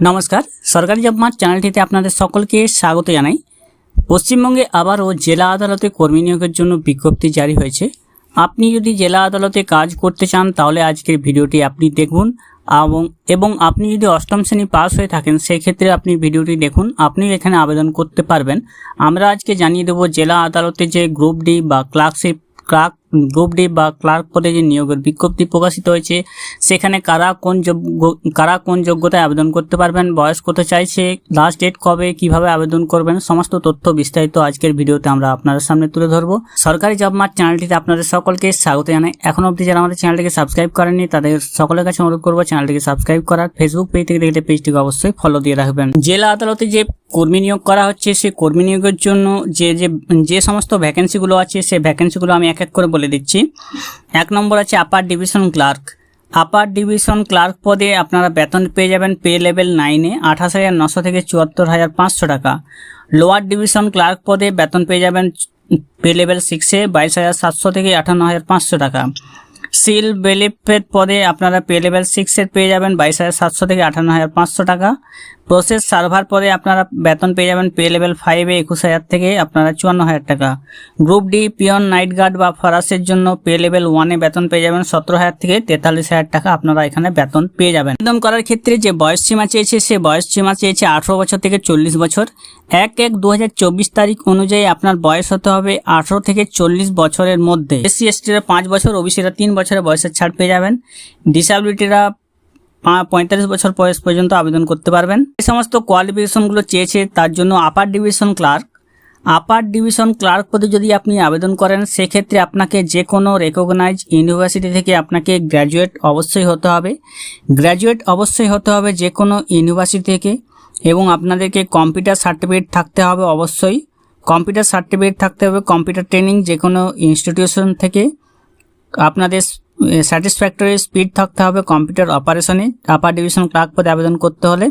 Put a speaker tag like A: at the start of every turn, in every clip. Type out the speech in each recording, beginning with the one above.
A: নমস্কার। সরকারি job mart চ্যানেলটিতে আপনাদের সকলকে স্বাগত জানাই। পশ্চিমবঙ্গে আবারও জেলা আদালতে কর্মী নিয়োগের জন্য বিজ্ঞপ্তি জারি হয়েছে। আপনি যদি জেলা আদালতে কাজ করতে চান, তাহলে আজকের ভিডিওটি আপনি দেখুন এবং আপনি যদি অষ্টম শ্রেণি পাস হয়ে থাকেন, সেক্ষেত্রে আপনি ভিডিওটি দেখুন। আপনি এখানে আবেদন করতে পারবেন। আমরা আজকে জানিয়ে দেবো, জেলা আদালতে যে গ্রুপ ডি বা ক্লার্কশিপ, ক্লার্ক গ্রুপ ডি বা ক্লার্ক পদে যে নিয়োগের বিজ্ঞপ্তি প্রকাশিত হয়েছে। সেখানে কারা কোন কারা কোন যোগ্যতায় আবেদন করতে পারবেন, বয়স কত চাইছে লাস্ট ডেট কবে, কীভাবে আবেদন করবেন, সমস্ত তথ্য বিস্তারিত আজকের ভিডিওতে আমরা আপনাদের সামনে তুলে ধরবো। সরকারি জব মার্ট চ্যানেলটিতে আপনাদের সকলকে স্বাগত জানাই। এখন অবধি যারা আমাদের চ্যানেলটিকে সাবস্ক্রাইব করেননি, তাদের সকলের কাছে অনুরোধ করব চ্যানেলটিকে সাবস্ক্রাইব করার। ফেসবুক পেজ থেকে দেখলে পেজটিকে অবশ্যই ফলো দিয়ে রাখবেন। জেলা আদালতে যে কর্মী নিয়োগ করা হচ্ছে সেই কর্মী নিয়োগের জন্য যে যে যে সমস্ত ভ্যাকেন্সিগুলো আছে সেই ভ্যাকেন্সিগুলো আমি এক এক করে বলে দিচ্ছি। এক নম্বর আছে upper division clerk upper division clerk পদে আপনারা বেতন পেয়ে যাবেন পে লেভেল নাইনে আঠাশ হাজার নশো থেকে চুয়াত্তর হাজার পাঁচশো টাকা। লোয়ার ডিভিশন ক্লার্ক পদে বেতন পেয়ে যাবেন পে লেভেল সিক্সে বাইশ হাজার সাতশো থেকে আটান্ন হাজার পাঁচশো টাকা। সিল বেলিফের পদে আপনারা পে লেভেল সিক্সের পেয়ে যাবেন বাইশ হাজার সাতশো থেকে আটান্ন হাজার পাঁচশো টাকা। প্রসেস সার্ভার পদে আপনারা বেতন পেয়ে যাবেন পে লেভেল ফাইভে একুশ হাজার থেকে আপনারা চুয়ান্ন হাজার টাকা। Group D peon night guard বা ফরাসের জন্য পে লেভেল ওয়ানে বেতন পেয়ে যাবেন সতেরো হাজার থেকে তেতাল্লিশ হাজার টাকা আপনারা এখানে বেতন পেয়ে যাবেন। আবেদন করার ক্ষেত্রে যে বয়স সীমা চেয়েছে, সে বয়স সীমা চেয়েছে আঠারো বছর থেকে চল্লিশ বছর। এক এক দু তারিখ অনুযায়ী আপনার বয়স হতে হবে আঠারো থেকে চল্লিশ বছরের মধ্যে। এসসি এসটিরা পাঁচ বছর ওবিসিরা তিন বছরের বয়সের ছাড় পেয়ে যাবেন। ডিসাবিলিটিরা পঁয়তাল্লিশ বছর বয়স পর্যন্ত আবেদন করতে পারবেন। এই সমস্ত কোয়ালিফিকেশনগুলো চেয়েছে, তার জন্য upper division clerk upper division clerk পদে যদি আপনি আবেদন করেন, সেক্ষেত্রে আপনাকে যে কোনো রেকগনাইজ ইউনিভার্সিটি থেকে আপনাকে গ্র্যাজুয়েট অবশ্যই হতে হবে। গ্র্যাজুয়েট অবশ্যই হতে হবে যে কোনো ইউনিভার্সিটি থেকে এবং আপনাদেরকে কম্পিউটার সার্টিফিকেট থাকতে হবে অবশ্যই। কম্পিউটার সার্টিফিকেট থাকতে হবে কম্পিউটার ট্রেনিং যে কোনো ইনস্টিটিউশন থেকে। আপনাদের স্যাটিসফ্যাক্টরি স্পিড থাকতে হবে কম্পিউটার অপারেশনে আপার ডিভিশন ক্লার্ক পদে আবেদন করতে হলে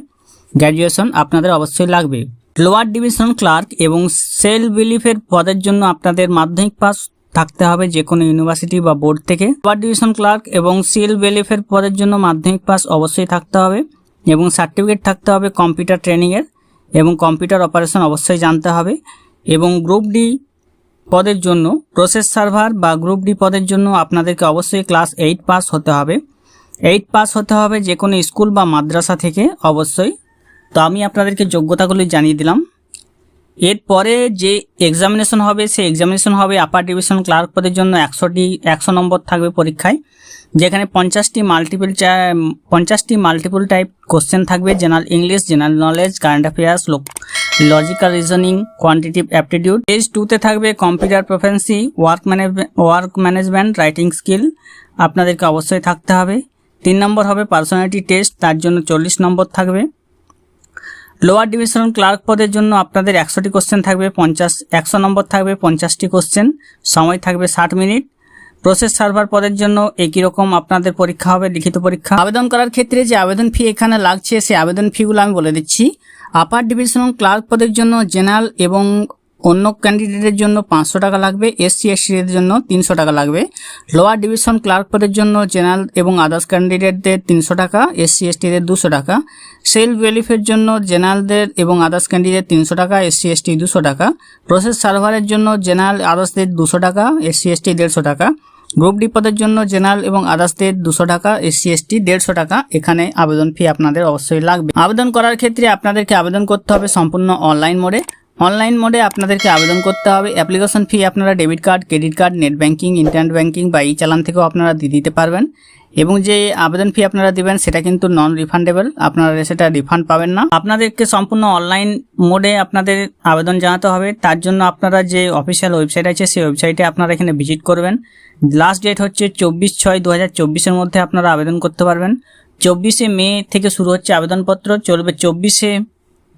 A: গ্র্যাজুয়েশন আপনাদের অবশ্যই লাগবে। লোয়ার ডিভিশন ক্লার্ক এবং সেল বিলিফের পদের জন্য আপনাদের মাধ্যমিক পাস থাকতে হবে যে কোনো ইউনিভার্সিটি বা বোর্ড থেকে। লোয়ার ডিভিশন ক্লার্ক এবং সেল বিলিফের পদের জন্য মাধ্যমিক পাস অবশ্যই থাকতে হবে এবং সার্টিফিকেট থাকতে হবে কম্পিউটার ট্রেনিংয়ের এবং কম্পিউটার অপারেশন অবশ্যই জানতে হবে এবং গ্রুপ ডি পদের জন্য প্রসেস সার্ভার বা গ্রুপ ডি পদের জন্য আপনাদেরকে অবশ্যই ক্লাস এইট পাস হতে হবে। এইট পাস হতে হবে যে কোনো স্কুল বা মাদ্রাসা থেকে, অবশ্যই। তো আমি আপনাদেরকে যোগ্যতাগুলি জানিয়ে দিলাম। এরপরে যে এক্সামিনেশন হবে, সেই এক্সামিনেশন হবে আপার ডিভিশন ক্লার্ক পদের জন্য একশোটি, একশো নম্বর থাকবে পরীক্ষায়। যেখানে পঞ্চাশটি মাল্টিপল পঞ্চাশটি মাল্টিপল টাইপ কোশ্চেন থাকবে general English general knowledge current affairs logical reasoning quantitative aptitude page টুতে থাকবে computer proficiency work management work management writing skill আপনাদেরকে অবশ্যই থাকতে হবে। তিন নম্বর হবে পার্সোনালিটি টেস্ট তার জন্য চল্লিশ নম্বর থাকবে। লোয়ার ডিভিশন ক্লার্ক পদের জন্য আপনাদের একশোটি কোশ্চেন থাকবে, পঞ্চাশ, একশো নম্বর থাকবে, পঞ্চাশটি কোশ্চেন সময় থাকবে ষাট মিনিট। প্রসেস সার্ভার পদের জন্য একই রকম আপনাদের পরীক্ষা হবে, লিখিত পরীক্ষা। আবেদন করার ক্ষেত্রে যে আবেদন ফি এখানে লাগছে, সেই আবেদন ফিগুলো আমি বলে দিচ্ছি। আপার ডিভিশনাল ক্লার্ক পদের জন্য জেনারেল এবং অন্য ক্যান্ডিডেটের জন্য পাঁচশো টাকা লাগবে এসসি এসটিদের জন্য তিনশো টাকা লাগবে। লোয়ার ডিভিশন ক্লার্ক পদের জন্য জেনারেল এবং আদার্স ক্যান্ডিডেটদের তিনশো টাকা এসসি এসটিদের দুশো টাকা। সেলফ রিলিফের জন্য জেনারেলদের এবং আদার্স ক্যান্ডিডেট তিনশো টাকা এসসি এসটি দুশো টাকা। প্রসেস সার্ভারের জন্য জেনারেল আদার্সদের দুশো টাকা এসসি এসটি দেড়শো টাকা। গ্রুপ ডি পদের জন্য জেনারেল এবং আদার্সদের দুশো টাকা, এসসি, এসটি দেড়শো টাকা। এখানে আবেদন ফি আপনাদের অবশ্যই লাগবে। আবেদন করার ক্ষেত্রে আপনাদেরকে আবেদন করতে হবে সম্পূর্ণ অনলাইন মোডে। অনলাইন মোডে আপনাদেরকে আবেদন করতে হবে। অ্যাপ্লিকেশন ফি আপনারা debit card, credit card, net banking internet banking বা ই চালান থেকেও আপনারা দিয়ে দিতে পারবেন। এবং যে আবেদন ফি আপনারা দিবেন, সেটা কিন্তু নন রিফান্ডেবল আপনারা সেটা রিফান্ড পাবেন না। আপনাদেরকে সম্পূর্ণ অনলাইন মোডে আপনাদের আবেদন জানাতে হবে। তার জন্য আপনারা যে অফিসিয়াল ওয়েবসাইট আছে, সেই ওয়েবসাইটে আপনারা এখানে ভিজিট করবেন। লাস্ট ডেট হচ্ছে চব্বিশ ছয় দু হাজার মধ্যে আপনারা আবেদন করতে পারবেন। চব্বিশে মে থেকে শুরু হচ্ছে আবেদনপত্র। চলবে চব্বিশে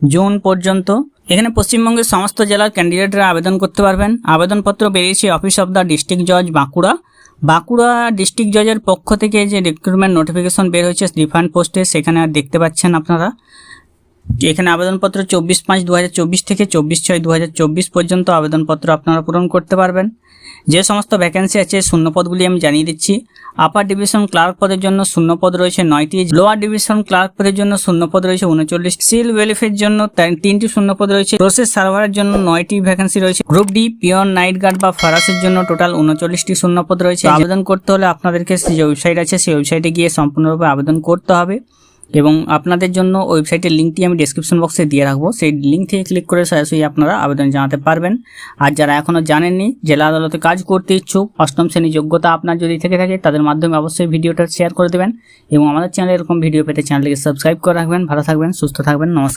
A: জুন পর্যন্ত। এখানে পশ্চিমবঙ্গের সমস্ত জেলার ক্যান্ডিডেটরা আবেদন করতে পারবেন। আবেদনপত্র বেরিয়েছে অফিস অফ দ্য ডিস্ট্রিক্ট জজ বাঁকুড়া। বাঁকুড়া ডিস্ট্রিক্ট জজের পক্ষ থেকে যে রিক্রুটমেন্ট নোটিফিকেশন বের হয়েছে রিফান্ড পোস্টে সেখানে আর দেখতে পাচ্ছেন আপনারা। এখানে আবেদনপত্র চব্বিশ পাঁচ দু থেকে চব্বিশ ছয় দু পর্যন্ত আবেদনপত্র আপনারা পূরণ করতে পারবেন। যে সমস্ত ভ্যাকেন্সি আছে শূন্যপদগুলি আমি জানিয়ে দিচ্ছি। আপার ডিভিশন ক্লার্ক পদের জন্য শূন্যপদ রয়েছে নয়টি লোয়ার ডিভিশন ক্লার্ক পদের জন্য শূন্যপদ রয়েছে উনচল্লিশ সিল ওয়েলফেয়ার জন্য তিনটি শূন্যপদ রয়েছে। প্রসেস সার্ভারের জন্য নয়টি ভ্যাকেন্সি রয়েছে। Group D peon night guard বা ফারাসের জন্য টোটাল উনচল্লিশটি শূন্যপদ রয়েছে। আবেদন করতে হলে আপনাদেরকে যে ওয়েবসাইট আছে, সেই ওয়েবসাইটে গিয়ে সম্পূর্ণরূপে আবেদন করতে হবে। এবং আপনাদের জন্য ওয়েবসাইটের লিঙ্কটি আমি ডিসক্রিপশন বক্সে দিয়ে রাখব। সেই লিঙ্ক থেকে ক্লিক করে সরাসরি আপনারা আবেদন জানাতে পারবেন। আর যারা এখনও জানেননি জেলা আদালতে কাজ করতে ইচ্ছুক, অষ্টম শ্রেণির যোগ্যতা আপনার যদি থেকে থাকে, তাদের মাধ্যমে অবশ্যই ভিডিওটা শেয়ার করে দেবেন এবং আমাদের চ্যানেলে এরকম ভিডিও পেতে চ্যানেলটিকে সাবস্ক্রাইব করে রাখবেন। ভালো থাকবেন, সুস্থ থাকবেন, নমস্কার।